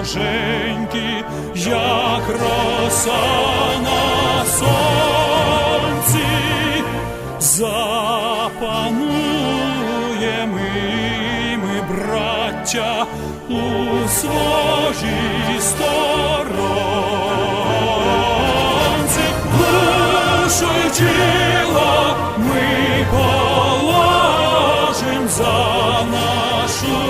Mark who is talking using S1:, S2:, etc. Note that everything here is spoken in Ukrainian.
S1: вороженьки, як роса на сонці, запануємо і ми, браття, у своїй сторонці, душу тіло ми положим за нашу